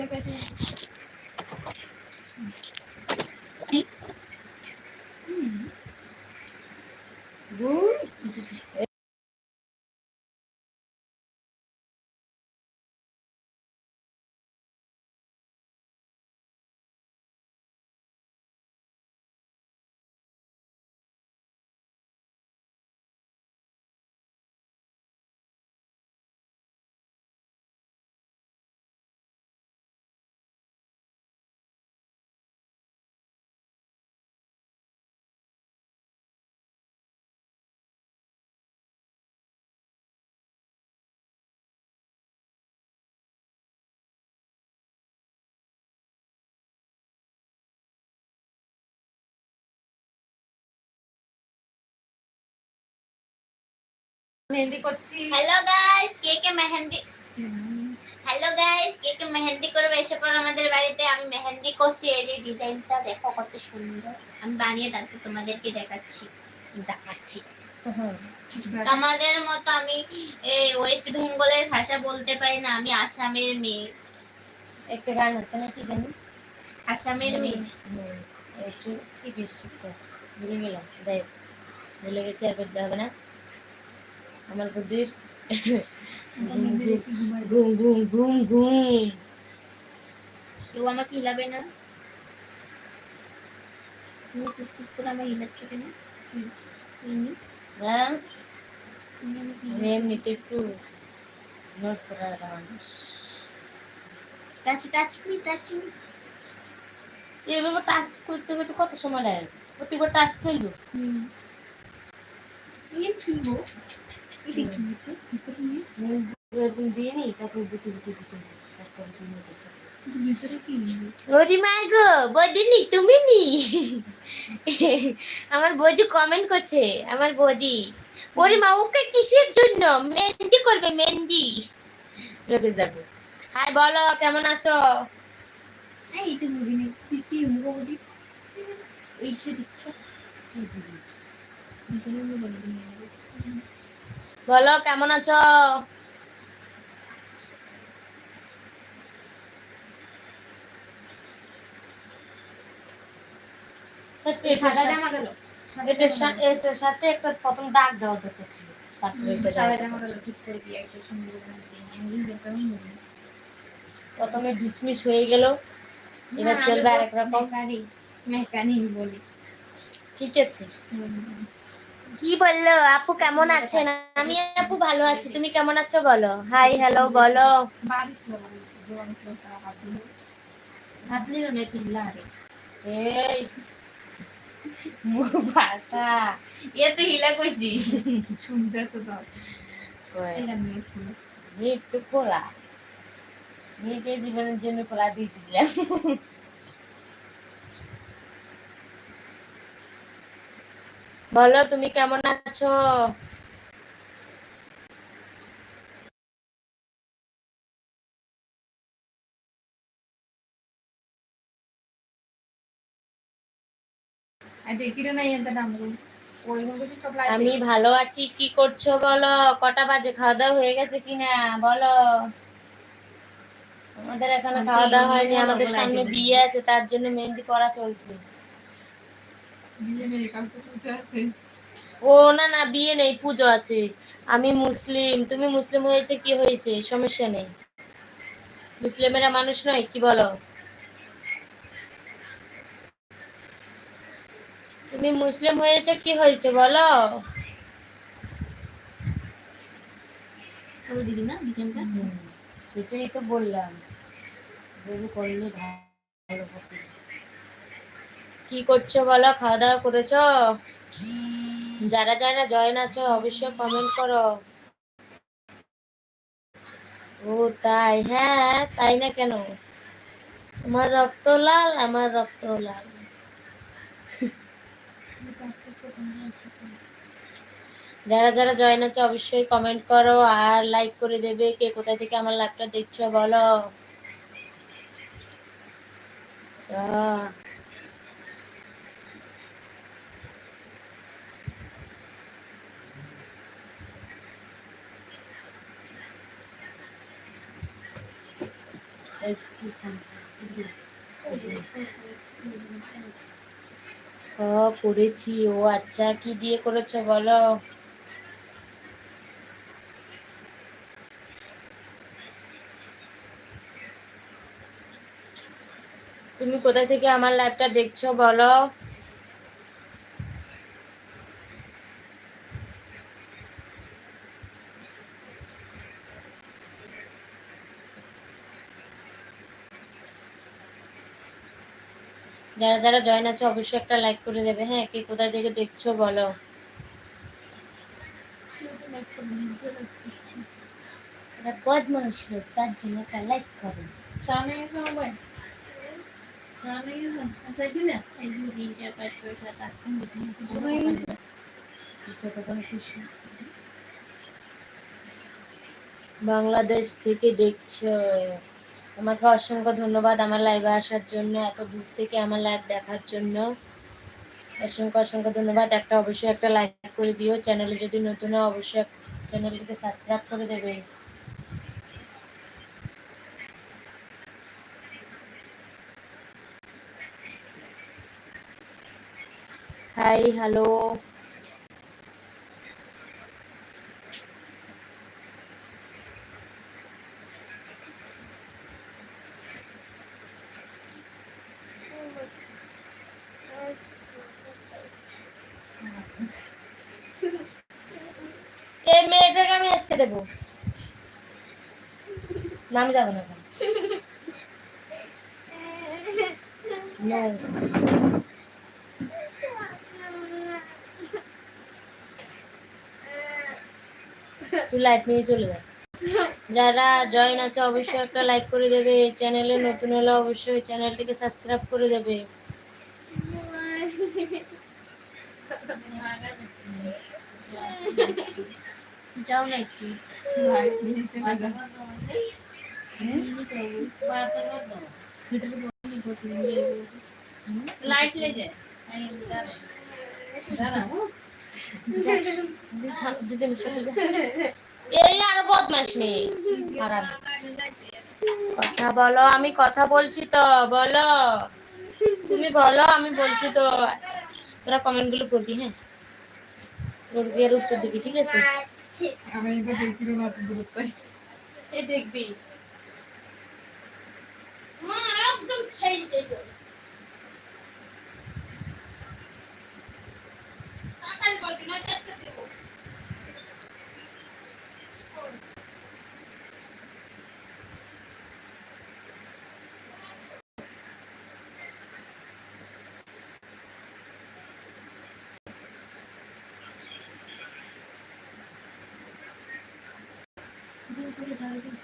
Sepetiye. Mehndi করছি hello guys কে কে মেহেন্দি? হ্যালো গাইস কে কে মেহেন্দি করবে? এসে পর আমাদের বাড়িতে। আমি মেহেন্দি করছি এই যে ডিজাইনটা দেখো কত সুন্দর। আমি বানিয়ে তারপর তোমাদেরকে দেখাচ্ছি দেখাচ্ছি। আমাদের মতো আমি ওয়েস্ট বেঙ্গলের ভাষা বলতে পারি না। আমি আসামের মেয়ে। একটা গান আছে না কি জানি? আসামের মেয়ে। একটু কি বৃষ্টিটা ভুলে গেলাম। যাই ভুলে গেছি আর বলতে হবে না। আমার বুদ্ধির ঘুম ঘুম ঘুম ঘুম। কেউ আমাকে হিলাবে না? তুমি করে আমাকে হিলাচ্ছ কেন। হ্যাঁ? এমনিতে একটু টাচ টাচ টাচ করতে করতে কত সময় লাগে? প্রতিবার টাচ চলব তুমি নি? আমার বৌদি কমেন্ট করছে আমার বৌদি। ওরে মা ওকে কিসের জন্য? মেহেন্দি করবে মেহেন্দি। দাবু হাই বলো কেমন আছো? এই এটা বুঝিনি তুই কি মুখোমুখি ওই দিচ্ছ বলে কেমন আছো? সাথে একটা প্রথম দাগ দেওয়া দরকার ছিল প্রথমে ডিসমিস হয়ে গেল। এবার চলবে আরেক রকম। মেকানিক মেকানিক বলি। ঠিক আছে। কি বলল? আপু কেমন আছেন? আমি আপু ভালো আছি। তুমি কেমন আছো বলো? হাই হ্যালো বলো। বারিশ জন্য হলো হাত দিল হাত দিল না তিনলা আরে এই মুখ ভাষা এ তো হিলা কইছি শুনতেছো তো এটা মেয়ে ফুল মেয়ের তো খোলা মেয়েকে জীবনের জন্য খোলা দিয়ে দিলাম বলো তুমি কেমন আছো? আমি ভালো আছি কি করছ বলো? কটা বাজে? খাওয়া দাওয়া হয়ে গেছে কিনা? বলো। আমাদের এখানে খাওয়া দাওয়া হয়নি আমাদের সামনে বিয়ে আছে তার জন্য মেহেন্দি করা চলছে বিয়ে নেই কালকে পূজা আছে ও না না বিয়ে নেই পুজো আছে। আমি মুসলিম তুমি মুসলিম হয়েছে কি হয়েছে? সমস্যা নেই। মুসলিমেরা মানুষ নয় কি বলো? তুমি মুসলিম হয়েছে কি হয়েছে বলো? দিদি না ডিজাইনটা সেটাই তো বললাম। করলে ভালো কি করছ বলো? খাওয়া দাওয়া করেছ? যারা যারা জয়েন আছো, অবশ্যই কমেন্ট করো। ও, তাই? হ্যাঁ তাই না কেন? আমার রক্ত লাল, আমার রক্ত লাল। যারা যারা জয়েন আছে, অবশ্যই কমেন্ট করো আর লাইক করে দেবে। কে কোথায় থেকে আমার লাইভটা দেখছ বলো? ও করেছি, ও আচ্ছা কি দিয়ে করেছ বলো? তুমি কোথা থেকে আমার লাইভটা দেখছ বলো? যারা যারা জয়েন আছে অবশ্যই একটা লাইক করে দেবে। হ্যাঁ কে কোথায় থেকে দেখছ বলো। লোক তার জন্য একটা লাইক করো। খুশি বাংলাদেশ থেকে দেখছ। তোমাকে অসংখ্য ধন্যবাদ আমার লাইভে আসার জন্য, এত দূর থেকে আমার লাইভ দেখার জন্য। অসংখ্য অসংখ্য ধন্যবাদ। একটা অবশ্যই একটা লাইক করে দিও। চ্যানেলে যদি নতুন হয় অবশ্যই চ্যানেলটিকে সাবস্ক্রাইব করে দেবে। হাই হ্যালো এই মেয়েটাকে আমি আজকে দেবো না আমি যাব না তুই লাইট নিয়ে চলে যা। যারা জয়েন আছে অবশ্যই একটা লাইক করে দেবে। চ্যানেলে নতুন হলে অবশ্যই চ্যানেলটিকে সাবস্ক্রাইব করে দেবে। এটাও নাকি? বদমাস নেই। কথা বলো, আমি কথা বলছি তো, বলো। তুমি বলো, আমি বলছি তো। তোরা কমেন্টগুলো করবি হ্যাঁ? করবি আর উত্তর দিবি, ঠিক আছে? এই দেখবি। মা, একদম ছেড়ে করে ঝাড়ু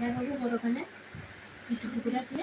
দেখো বড় ওখানে একটু টুকুরা রাখলে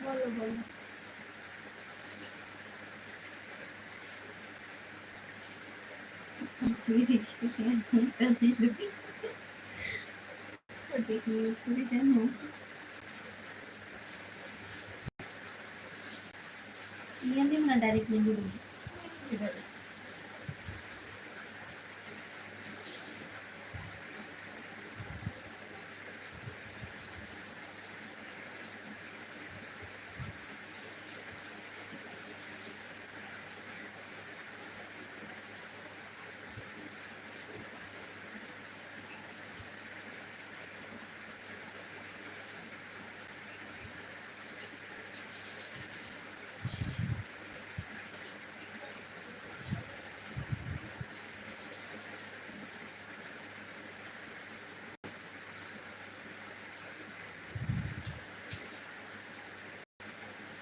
বলো বলো তুই দেখি দেখি তুই জানো ইয়ে দিব না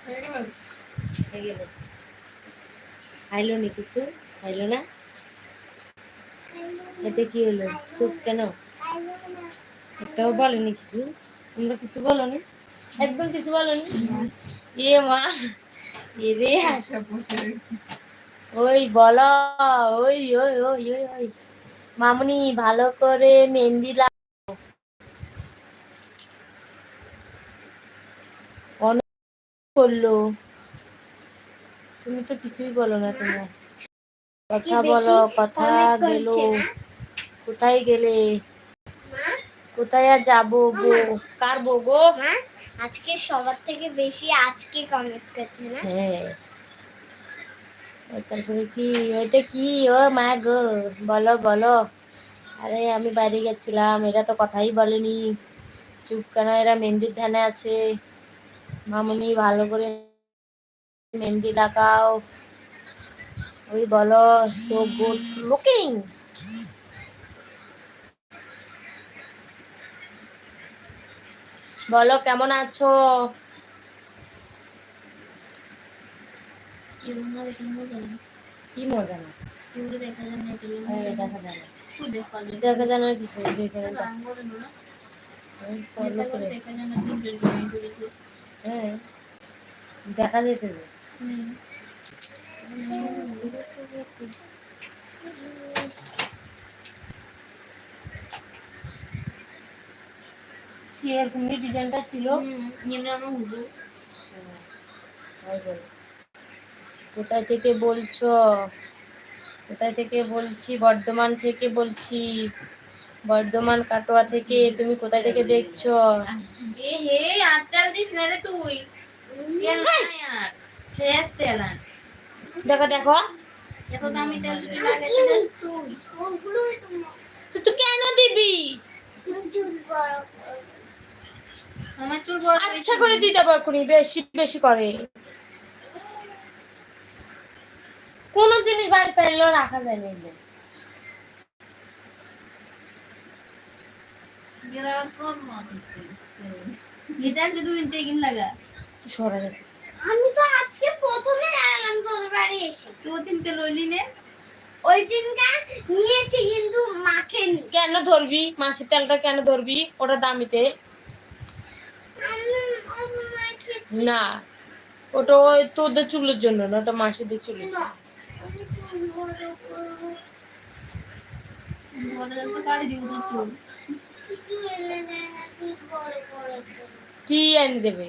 হয়ে গেল খাইলো নি কিছু? খাইলো না? এটা কি হলো? চুপ কেন? একটাও বলেনি কিছু? তোমরা কিছু বলনি? একদম কিছু বলনি? ইয়ে মা বসে রয়েছে। ওই বলো, ওই ওই ওই ওই ওই। মামুনি, ভালো করে মেহেন্দি লাগাও অনেক করল তুমি তো কিছুই বলো না তোমরা। কথা বলো কথা গেল। কোথায় গেলে? কোথায় আর যাব গো? কার বো গো? আজকে সবার থেকে বেশি আজকে কমেন্ট করছে না? হ্যাঁ। তারপরে কি? এটা কি? ও মা গো বলো বলো। আরে আমি বাইরে গেছিলাম এরা তো কথাই বলেনি। চুপ কেন এরা মেহেন্দির ধ্যানে আছে। মামুনি ভালো করে মেহেন্দি লাগাও। ওই বলো সো গুড লুকিং বলো কেমন আছো? কি মজা না? দেখা যায় না এটা দেখা যায় না। দেখা যায়। না কিছু যেখানে দেখা যায় না হ্যাঁ। দেখা যেতে এরকম ডিজাইনটা ছিল। কোথায় থেকে বলছো? কোথায় থেকে বলছি? বর্ধমান থেকে বলছি। বর্ধমান কাটোয়া থেকে। তুমি কোথায় থেকে দেখছ? এ হে আটটাল দিস না রে তুই। তেল না আর। শেষ তেল আর। দেখো দেখো। এত দামি তেল যদি লাগাইতে দিস তুই। তো কেন দিবি? চুল বড় করে। আমার চুল বড় আচ্ছা করে দিতে এক্ষুনি বেশি বেশি করে। কোন জিনিস বাড়িতে এলেও রাখা যায় না। এটা আজকে দুই দিন থেকে লাগা। তুই সরা দে। আমি তো আজকে প্রথমে জানালাম তোর বাড়ি এসে। তুই ওদিনকে লইলি নে। ওই দিনকার নিয়েছি কিন্তু মাখেনি কেন ধরবি? মাসের তেলটা কেন ধরবি? ওটা দামি তেল। আমি আমি মাখেছি না। ওটা ওই তোদের চুলের জন্য না ওটা মাসিদের চুলের জন্য। চুল বড় তো কাটি দিব চুল। কি এনে দেবে?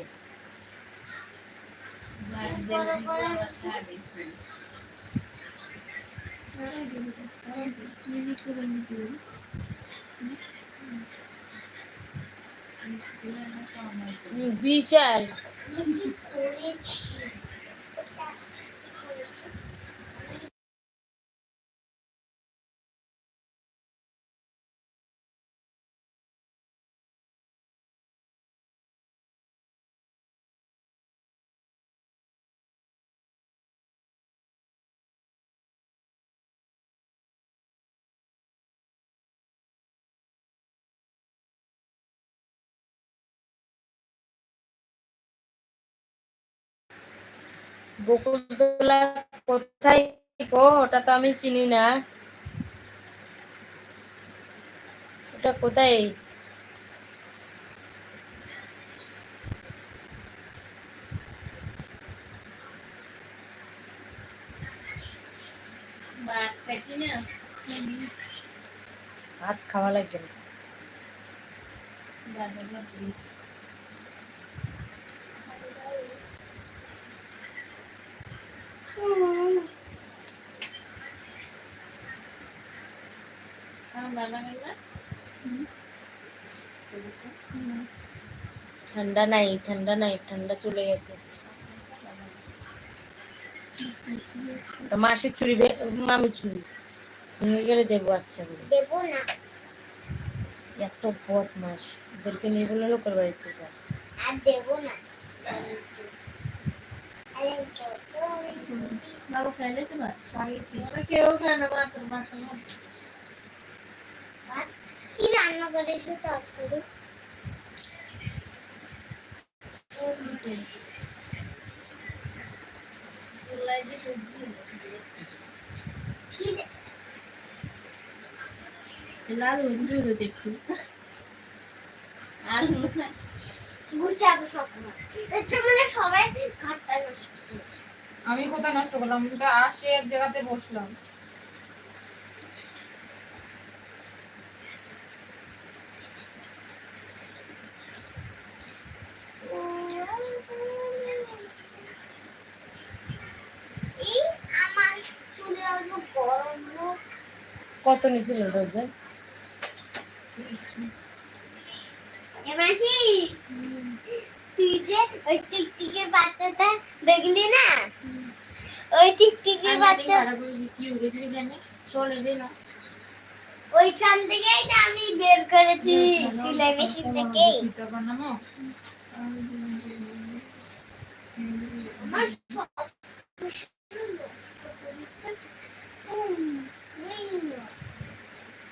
বিশাল। বকুলতলা কোথায় ওটা তো আমি চিনি না। ওটা কোথায়? ভাত খাওয়া লাগবে না দাদা প্লিজ ঠান্ডা লাগে না ঠান্ডা নাই ঠান্ডা নাই ঠান্ডা চলে গেছে। মাসির চুরি মামির চুরি। ভেঙে গেলে দেবো আচ্ছা করে। দেবো না। এত বদ মাস ওদেরকে নিয়ে গেলে লোকের বাড়িতে যায় আর দেবো না। বাবু খাইলেছে ভাত? কেউ খায় না ভাত ভাত ভাত। কি রান্না করেছ সব করে কি রে- লাল হয়েছে দুধ একটু আলু গুছাবো সব সবাই খাটটা নষ্ট আমি কোথায় নষ্ট করলাম? আমি আসে এক জায়গাতে বসলাম এই আমার চুলে অল্প গরম হোক কত নিছিল ডজন মাসি তুই যে ওই টিকটিকের বাচ্চাটা দেখলি না? ওই টিকটিকের বাচ্চা ওইখান থেকেই না আমি বের করেছি সেলাই মেশিন আমার সব